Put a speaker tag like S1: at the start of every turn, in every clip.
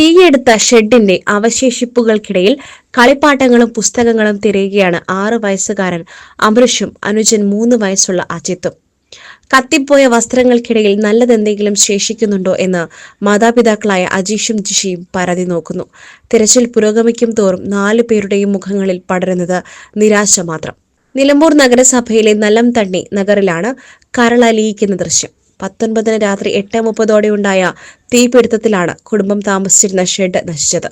S1: ഒറ്റിയെടുത്ത ഷെഡിന്റെ അവശേഷിപ്പുകൾക്കിടയിൽ കളിപ്പാട്ടങ്ങളും പുസ്തകങ്ങളും തിരയുകയാണ് ആറ് വയസ്സുകാരൻ അമൃഷും അനുജൻ മൂന്ന് വയസ്സുള്ള അജിത്തും. കത്തിപ്പോയ വസ്ത്രങ്ങൾക്കിടയിൽ നല്ലതെന്തെങ്കിലും ശേഷിക്കുന്നുണ്ടോ എന്ന് മാതാപിതാക്കളായ അജീഷും ജിഷിയും പരതി നോക്കുന്നു. തിരച്ചിൽ പുരോഗമിക്കും തോറും നാലു പേരുടെയും മുഖങ്ങളിൽ പടരുന്നത് നിരാശ മാത്രം. നിലമ്പൂർ നഗരസഭയിലെ നല്ലം തണ്ണി നഗറിലാണ് കരളലിയിക്കുന്ന ദൃശ്യം. പത്തൊൻപതിന് രാത്രി എട്ട് മുപ്പതോടെ ഉണ്ടായ തീപിടുത്തത്തിലാണ് കുടുംബം താമസിച്ചിരുന്ന ഷെഡ് നശിച്ചത്.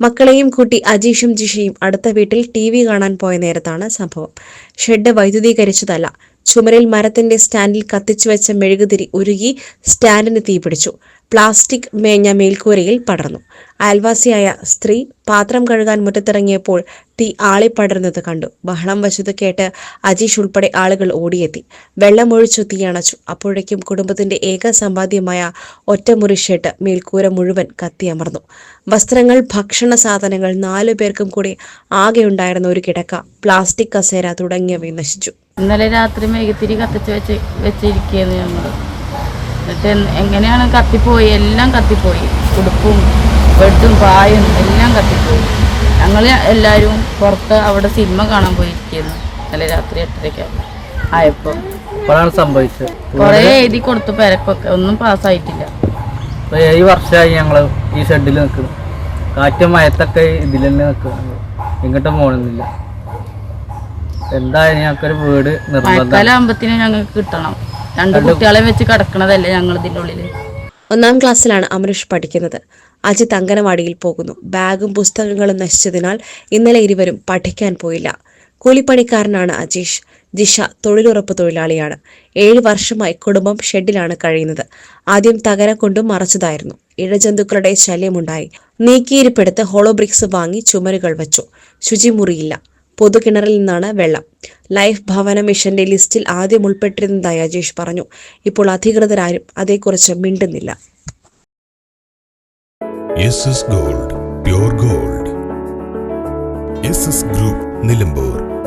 S1: മക്കളെയും കൂട്ടി അജീഷും ജിഷയും അടുത്ത വീട്ടിൽ ടി വി കാണാൻ പോയ നേരത്താണ് സംഭവം. ഷെഡ് വൈദ്യുതീകരിച്ചതല്ല. ചുമരിൽ മരത്തിന്റെ സ്റ്റാൻഡിൽ കത്തിച്ചു വെച്ച മെഴുകുതിരി ഉരുകി സ്റ്റാൻഡിന് തീപിടിച്ചു. പ്ലാസ്റ്റിക് മേഞ്ഞ മേൽക്കൂരയിൽ പടർന്നു. അയൽവാസിയായ സ്ത്രീ പാത്രം കഴുകാൻ മുറ്റത്തിറങ്ങിയപ്പോൾ തീ ആളിപ്പടരുന്നത് കണ്ടു. ബഹളം വശത്ത് കേട്ട് അജീഷ് ഉൾപ്പെടെ ആളുകൾ ഓടിയെത്തി. വെള്ളമൊഴിച്ചു തീയണച്ചു അപ്പോഴേക്കും കുടുംബത്തിന്റെ ഏക സമ്പാദ്യമായ ഒറ്റമുറി ഷെഡ് മേൽക്കൂര മുഴുവൻ കത്തിയമർന്നു. വസ്ത്രങ്ങൾ ഭക്ഷണ സാധനങ്ങൾ നാലു പേർക്കും കൂടി ആകെ ഉണ്ടായിരുന്ന ഒരു കിടക്ക പ്ലാസ്റ്റിക് കസേര തുടങ്ങിയവയും നശിച്ചു.
S2: ഇന്നലെ രാത്രി മെഴുകുതിരി കത്തിച്ച് വെച്ച് വെച്ചിരിക്കുകയാണ് ഞങ്ങൾ എന്നിട്ട് എങ്ങനെയാണ് കത്തിപ്പോയി? എല്ലാം കത്തിപ്പോയി. ഉടുപ്പും ബെഡും പായും എല്ലാം കത്തിപ്പോയി. ഞങ്ങൾ എല്ലാവരും പുറത്ത് അവിടെ സിനിമ കാണാൻ പോയിരിക്കുന്നു. ഇന്നലെ രാത്രി എട്ടരയ്ക്ക് ആയപ്പോൾ
S3: കുറെ സംഭവിച്ചത്.
S2: കുറേ എഴുതി കൊടുത്തു. പെരക്കൊക്കെ ഒന്നും പാസ്സായിട്ടില്ല.
S3: ഏഴ് വർഷമായി ഞങ്ങൾ ഈ ഷെഡിൽ നിൽക്കുന്നു കാറ്റും മയത്തൊക്കെ ഇതിൽ തന്നെ നിൽക്കുന്നു എങ്ങോട്ടും പോകണമെന്നില്ല എന്തായാലും ഞങ്ങൾക്കൊരു വീട് നിർബന്ധം.
S2: ഞങ്ങൾക്ക് കിട്ടണം. രണ്ട് കുട്ടികളെ വെച്ച് കിടക്കണതല്ലേ ഞങ്ങൾ ഇതിന്റെ ഉള്ളിൽ
S1: ഒന്നാം ക്ലാസ്സിലാണ് അമരീഷ് പഠിക്കുന്നത്. അജിത് അങ്കനവാടിയിൽ പോകുന്നു. ബാഗും പുസ്തകങ്ങളും നശിച്ചതിനാൽ ഇന്നലെ ഇരുവരും പഠിക്കാൻ പോയില്ല. കൂലിപ്പണിക്കാരനാണ് അജീഷ്. ജിഷ തൊഴിലുറപ്പ് തൊഴിലാളിയാണ്. ഏഴ് വർഷമായി കുടുംബം ഷെഡിലാണ് കഴിയുന്നത്. ആദ്യം തകര കൊണ്ടും മറച്ചതായിരുന്നു. ഇഴജന്തുക്കളുടെ ശല്യമുണ്ടായി. നീക്കിയിരിപ്പെടുത്ത് ഹോളോബ്രിക്സ് വാങ്ങി ചുമരുകൾ വച്ചു. ശുചിമുറിയില്ല. പൊതുകിണറിൽ നിന്നാണ് വെള്ളം. ലൈഫ് ഭവന മിഷന്റെ ലിസ്റ്റിൽ ആദ്യം ഉൾപ്പെട്ടിരുന്നതായി അജേഷ് പറഞ്ഞു. ഇപ്പോൾ അധികൃതരാരും അതേക്കുറിച്ച് മിണ്ടുന്നില്ല.
S4: Gold gold group Nilambur